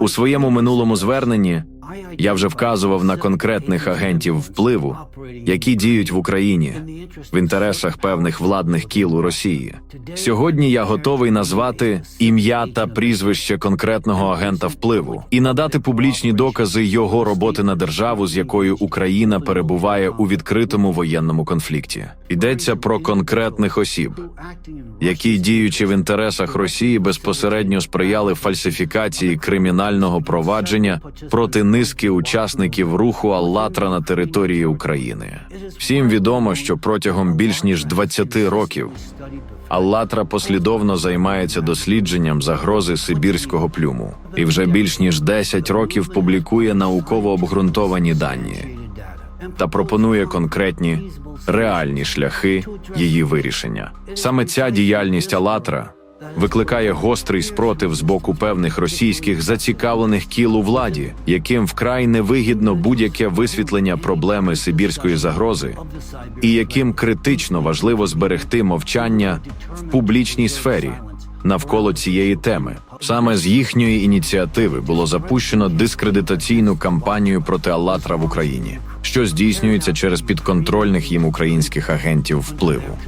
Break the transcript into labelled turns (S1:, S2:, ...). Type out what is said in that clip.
S1: У своєму минулому зверненні я вже вказував на конкретних агентів впливу, які діють в Україні в інтересах певних владних кіл у Росії. Сьогодні я готовий назвати ім'я та прізвище конкретного агента впливу і надати публічні докази його роботи на державу, з якою Україна перебуває у відкритому воєнному конфлікті. Йдеться про конкретних осіб, які діючи в інтересах Росії безпосередньо сприяли фальсифікації кримінального провадження проти низки учасників руху Аллатра на території України. Всім відомо, що протягом більш ніж 20 років Аллатра послідовно займається дослідженням загрози сибірського плюму і вже більш ніж 10 років публікує науково обґрунтовані дані та пропонує конкретні реальні шляхи її вирішення. Саме ця діяльність Алатра викликає гострий спротив з боку певних російських зацікавлених кіл у владі, яким вкрай невигідно будь-яке висвітлення проблеми сибірської загрози, і яким критично важливо зберегти мовчання в публічній сфері навколо цієї теми. Саме з їхньої ініціативи було запущено дискредитаційну кампанію проти Аллатра в Україні, що здійснюється через підконтрольних їм українських агентів впливу.